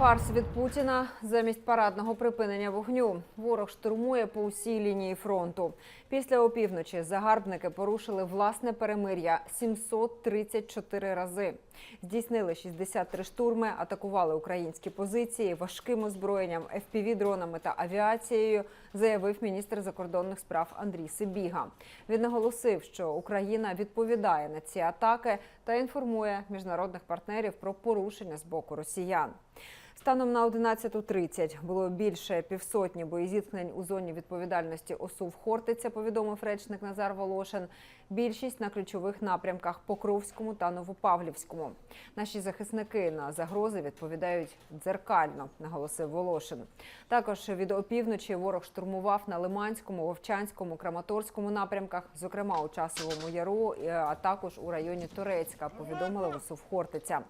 Фарс від Путіна замість парадного припинення вогню. Ворог штурмує по усій лінії фронту. Після опівночі загарбники порушили власне перемир'я 734 рази. Здійснили 63 штурми, атакували українські позиції важким озброєнням, FPV-дронами та авіацією, заявив міністр закордонних справ Андрій Сибіга. Він наголосив, що Україна відповідає на ці атаки та інформує міжнародних партнерів про порушення з боку росіян. Станом на 11.30 було більше півсотні боєзіткнень у зоні відповідальності ОСУВ Хортиця, повідомив речник Назар Волошин. Більшість на ключових напрямках Покровському та Новопавлівському. Наші захисники на загрози відповідають дзеркально, наголосив Волошин. Також від опівночі ворог штурмував на Лиманському, Вовчанському, Краматорському напрямках, зокрема у Часовому Яру, а також у районі Торецька. Повідомили в ОСУВ Хортиця.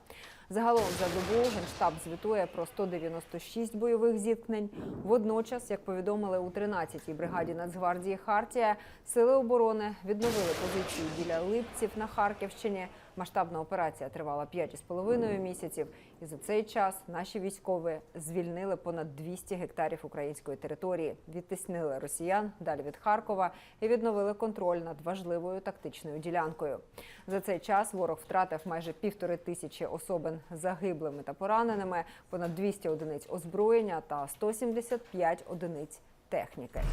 Загалом за добу генштаб звітує про 196 бойових зіткнень. Водночас, як повідомили у 13-й бригаді Нацгвардії Хартія, сили оборони відновили позиції біля Липців на Харківщині. Масштабна операція тривала 5,5 місяців, і за цей час наші військові звільнили понад 200 гектарів української території, відтиснили росіян далі від Харкова і відновили контроль над важливою тактичною ділянкою. За цей час ворог втратив майже півтори тисячі особин загиблими та пораненими, понад 200 одиниць озброєння та 175 одиниць техніки.